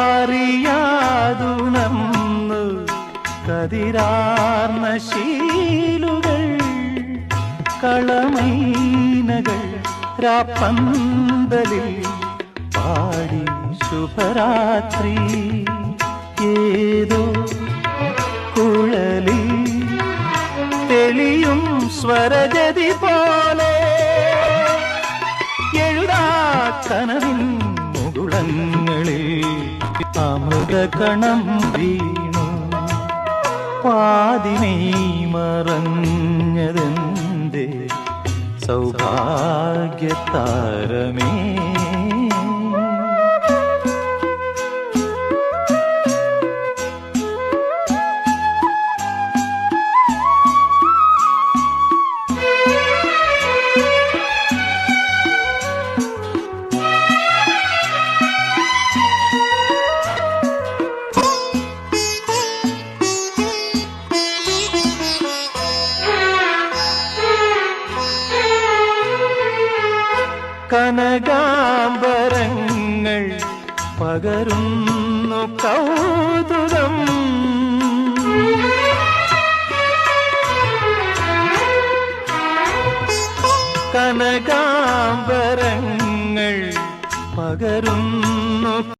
അറിയാതുണർന്നു കതിരാർന്ന ശീലുകൾ കളമൈനകൾ രാപ്പന്തലിൽ പാടി ശുഭരാത്രി. ഏതോ കുഴലിൽ തെളിയും സ്വരജതി പോലെ എഴുതാക്കനവിൻ മുകുളങ്ങളിൽ അമൃതകണം വീണു. പാതിനെ മറഞ്ഞതെന്തേ? സൗഭാഗ്യതാരമേ കനകാംബരങ്ങൾ പകരുന്നു കൗതുകം. കനകാംബരങ്ങൾ പകരുന്നു